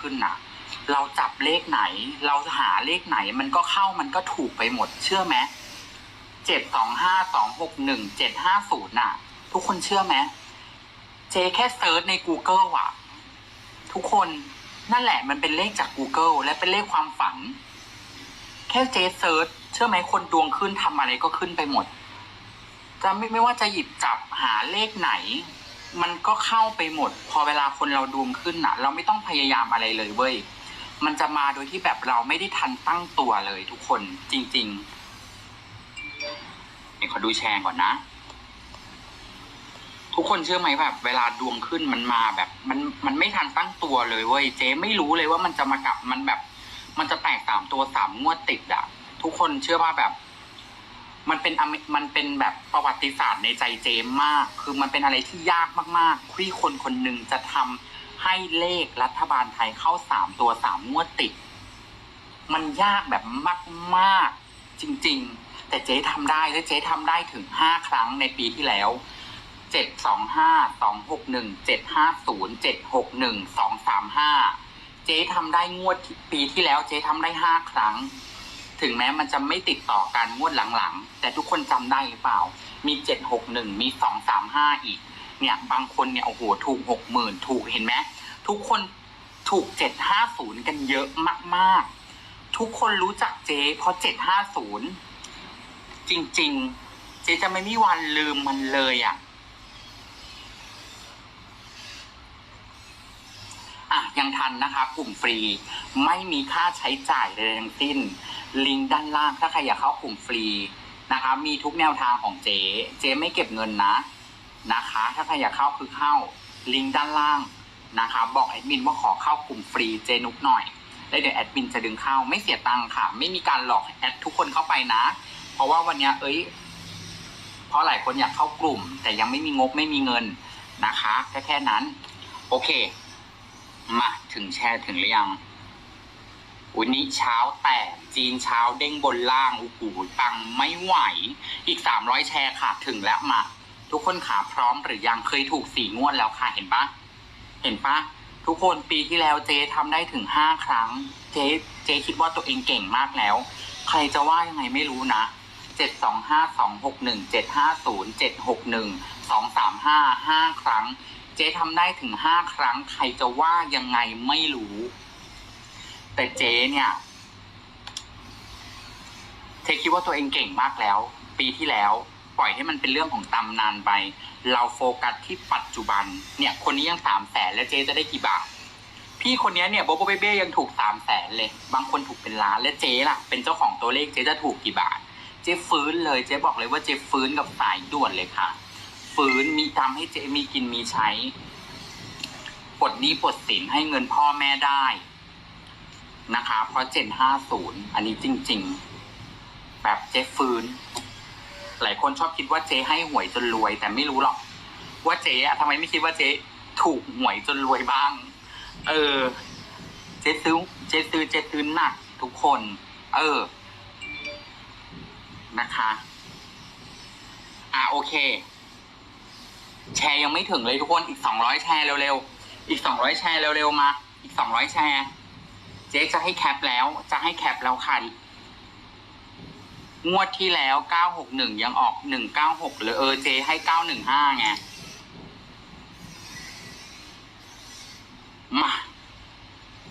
ขึ้นน่ะ เราจับเลขไหน เราหาเลขไหน มันก็เข้ามันก็ถูกไปหมด เชื่อไหมเจ็ดสองห้าสองหกหนึ่งเจ็ดห้าศูนย์น่ะ ทุกคนเชื่อไหมเจแค่เซิร์ชใน Google อะ ทุกคนนั่นแหละมันเป็นเลขจาก Google และเป็นเลขความฝัน แค่เจเซิร์ชเชื่อไหมคนดวงขึ้นทำอะไรก็ขึ้นไปหมด จะไม่ไม่ว่าจะหยิบจับหาเลขไหน มันก็เข้าไปหมด พอเวลาคนเราดวงขึ้นน่ะ เราไม่ต้องพยายามอะไรเลยเว้ยมันจะมาโดยที่แบบเราไม่ได้ทันตั้งตัวเลยทุกคนจริงๆเดี๋ยวขอดูแชร์ก่อนนะ ทุกคนเชื่อไหมแบบเวลาดวงขึ้นมันมาแบบ มันมันไม่ทันตั้งตัวเลยเว้ยเจ๊ไม่รู้เลยว่ามันจะมากลับมันแบบ มันจะแตกสามตัวสามงวดติดอะทุกคนเชื่อว่าแบบ มันเป็นอเมมันเป็นแบบประวัติศาสตร์ในใจเจมมาก คือมันเป็นอะไรที่ยากมากๆที่คนคนหนึ่งจะทำให้เลขรัฐบาลไทยเข้าสามตัวสามงวดติด มันยากแบบมาก ๆ จริง ๆ แต่เจ๊ทำได้และเจ๊ทำได้ถึงห้าครั้งในปีที่แล้วเจ็ดสองห้าสองหกหนึ่งเจ็ดห้าศูนย์เจ็ดหกหนึ่งสองสามห้าเจ๊ทำได้งวดปีที่แล้วเจ๊ทำได้ห้าครั้ง ถึงแม้มันจะไม่ติดต่อกันงวดหลังๆ แต่ทุกคนจำได้หรือเปล่า มีเจ็ดหกหนึ่งมีสองสามห้าอีก เนี่ย บางคนเนี่ยโอ้โหถูกหกหมื่นถูกเห็นไหมทุกคนถูกเจ็ดห้าศูนย์กันเยอะมากๆ ทุกคนรู้จักเจ๊เพราะเจ็ดห้าศูนย์จริง ๆ เจ๊จะไม่มีวันลืมมันเลยอะอะ ยังทันนะคะ กลุ่มฟรีไม่มีค่าใช้จ่ายใดๆทั้งสิ้น ลิงก์ด้านล่างถ้าใครอยากเข้ากลุ่มฟรีนะคะ มีทุกแนวทางของเจ๊เจ๊ไม่เก็บเงินนะนะคะ ถ้าใครอยากเข้าคือเข้าลิงก์ด้านล่างนะคะ บอกแอดมินว่าขอเข้ากลุ่มฟรีเจนุกหน่อยแล้วเดี๋ยวแอดมินจะดึงเข้าไม่เสียตังค่ะ ไม่มีการหลอกแอดทุกคนเข้าไปนะ เพราะว่าวันนี้เอ้ยเพราะหลายคนอยากเข้ากลุ่ม แต่ยังไม่มีงบไม่มีเงินนะคะแค่แค่นั้น โอเค มาถึงแชร์ถึงหรือยังวันนี้เช้าแตกจีนเช้าเด้งบนล่างโอ้โหปังไม่ไหว อีกสามร้อยแชร์ค่ะถึงแล้วมา ทุกคนขาพร้อมหรือยังเคยถูกสี่งวดแล้วค่ะเห็นปะเห็นปะทุกคนปีที่แล้วเจ๊ทำได้ถึงห้าครั้ง เจ๊เจ๊คิดว่าตัวเองเก่งมากแล้ว ใครจะว่ายังไงไม่รู้นะเจ็ดสองห้าสองหกหนึ่งเจ็ดห้าศูนย์เจ็ดหกหนึ่งสองสามห้าห้าครั้ง จ๊ทำได้ถึงห้าครั้ง ใครจะว่ายังไงไม่รู้ แต่เจ๊เนี่ยเจ๊คิดว่าตัวเองเก่งมากแล้ว ปีที่แล้ว ปล่อยให้มันเป็นเรื่องของตำนานไป เราโฟกัสที่ปัจจุบัน เนี่ย คนนี้ยังสามแสนแล้วเจ๊จะได้กี่บาทพี่คนนี้เนี่ยโบโบเบเบ้ยังถูกสามแสนเลย บางคนถูกเป็นล้านและเจ๊ล่ะ เป็นเจ้าของตัวเลขเจ๊จะถูกกี่บาท เจ๊ฟื้นเลย เจ๊บอกเลยว่าเจ๊ฟื้นกับสายด่วนเลยค่ะ ฟื้นมีทำให้เจมีกินมีใช้ปลดหนี้ปลดสินให้เงินพ่อแม่ได้นะคะ เพราะเจนห้าศูนย์อันนี้จริง ๆ แบบเจ๊ฟื้น หลายคนชอบคิดว่าเจ๊ให้หวยจนรวย แต่ไม่รู้หรอก ว่าเจ๊อะทำไมไม่คิดว่าเจ๊ถูกหวยจนรวยบ้าง เออ เจ๊ซื้อ เจ๊ซื้อเจ๊ซื้อหนักทุกคน เออ นะคะ อะโอเค แชร์ยังไม่ถึงเลยทุกคนอีกสองร้อยแชร์เร็วๆอีกสองร้อยแชร์เร็วๆมา อีกสองร้อยแชร์ เจ๊จะให้แคปแล้ว จะให้แคปแล้วค่ะงวดที่แล้วเก้าหกหนึ่งยังออกหนึ่งเก้าหกเลยเออเจ๊ให้เก้าหนึ่งห้าไง มา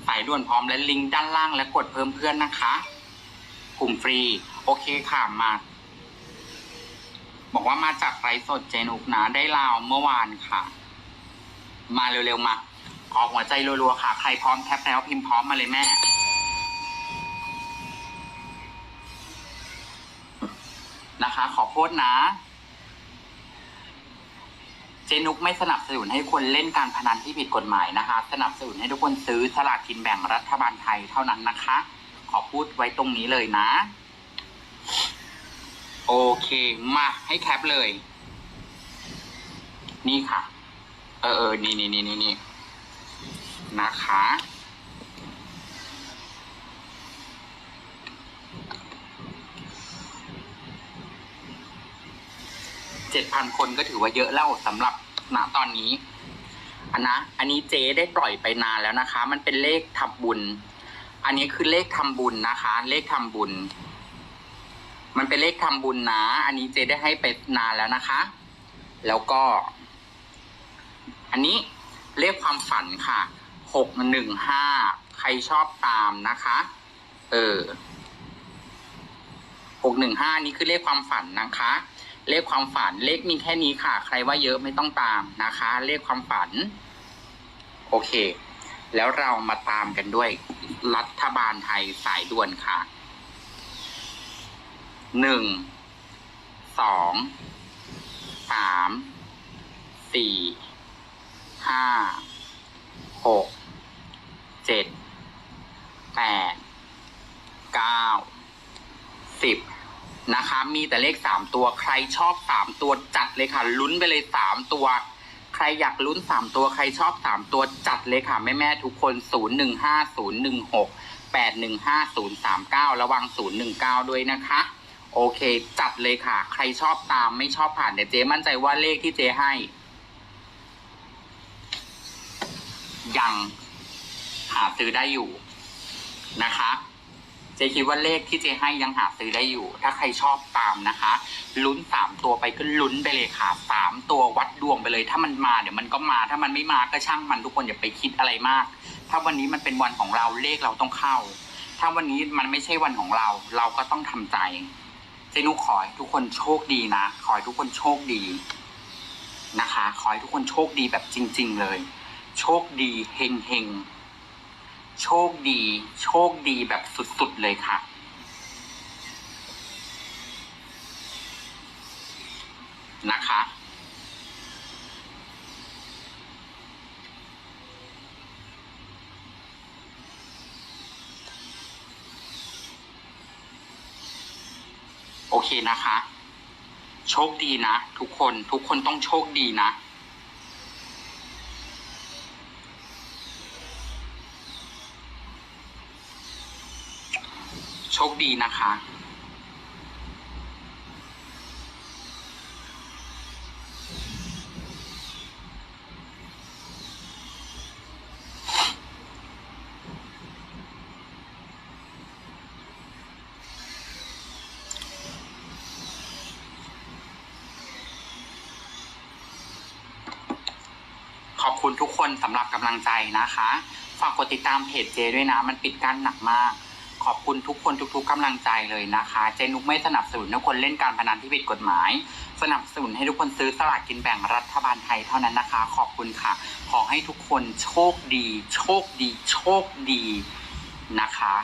สายด่วนพร้อมและลิงก์ด้านล่างและกดเพิ่มเพื่อนนะคะกลุ่มฟรี โอเคค่ะมา บอกว่ามาจากไลฟ์สดเจนุกนะได้ลาวเมื่อวานค่ะ มาเร็วๆมาขอกหัวใจรัวๆค่ะ ใครพร้อมแคปแล้วพิมพ์พร้อมมาเลยแม่ นะคะ ขอโทษนะ เจนุกไม่สนับสนุนให้คนเล่นการพนันที่ผิดกฎหมายนะคะ สนับสนุนให้ทุกคนซื้อสลากกินแบ่งรัฐบาลไทยเท่านั้นนะคะ ขอพูดไว้ตรงนี้เลยนะ โอเค มาให้แคปเลย นี่ค่ะ เออเออนี่นี่นี่นี่นี่นะคะ เจ็ดพันคนก็ถือว่าเยอะแล้วสำหรับณตอนนี้อันนะ อันนี้เจ๊ได้ปล่อยไปนานแล้วนะคะ มันเป็นเลขทำบุญ อันนี้คือเลขทำบุญนะคะ เลขทำบุญ มันเป็นเลขทำบุญนะ อันนี้เจได้ให้ไปนานแล้วนะคะ แล้วก็ อันนี้เลขความฝันค่ะหกหนึ่งห้าใครชอบตามนะคะ เออหกหนึ่งห้านี่คือเลขความฝันนะคะ เลขความฝันเลขมีแค่นี้ค่ะ ใครว่าเยอะไม่ต้องตามนะคะ เลขความฝัน โอเค แล้วเรามาตามกันด้วยรัฐบาลไทยสายด่วนค่ะ หนึ่งสองสามสี่ห้าหกเจ็ดแปดเก้าสิบนะคะ มีแต่เลขสามตัวใครชอบสามตัวจัดเลยค่ะ ลุ้นไปเลยสามตัว ใครอยากลุ้นสามตัวใครชอบสามตัวจัดเลยค่ะ แม่แม่ทุกคนศูนย์หนึ่งห้าศูนย์หนึ่งหกแปดหนึ่งห้าศูนย์สามเก้าระวังศูนย์หนึ่งเก้าด้วยนะคะ โอเค จัดเลยค่ะ ใครชอบตามไม่ชอบผ่านเดี๋ยวเจ๊มั่นใจว่าเลขที่เจ๊ให้ ยังหาซื้อได้อยู่นะคะ เจ๊คิดว่าเลขที่เจ๊ให้ยังหาซื้อได้อยู่ ถ้าใครชอบตามนะคะ ลุ้นสามตัวไปก็ลุ้นไปเลยค่ะสามตัววัดดวงไปเลย ถ้ามันมาเดี๋ยวมันก็มา ถ้ามันไม่มาก็ช่างมันทุกคนอย่าไปคิดอะไรมาก ถ้าวันนี้มันเป็นวันของเราเลขเราต้องเข้า ถ้าวันนี้มันไม่ใช่วันของเรา เราก็ต้องทำใจ เจนุขอให้ทุกคนโชคดีนะ ขอให้ทุกคนโชคดีนะคะ ขอให้ทุกคนโชคดีแบบจริง ๆ เลย โชคดีเฮงเฮงโชคดี โชคดีแบบสุดๆเลยค่ะ โอเคนะคะ โชคดีนะ ทุกคนทุกคนต้องโชคดีนะโชคดีนะคะ คุณทุกคนสำหรับกำลังใจนะคะ ฝากกดติดตามเพจเจด้วยนะ มันปิดกั้นหนักมาก ขอบคุณทุกคนทุกๆกำลังใจเลยนะคะ เจนุกไม่สนับสนุนทุกคนเล่นการพนันที่ผิดกฎหมาย สนับสนุนให้ทุกคนซื้อสลากกินแบ่งรัฐบาลไทยเท่านั้นนะคะ ขอบคุณค่ะ ขอให้ทุกคนโชคดี โชคดี โชคดีนะคะ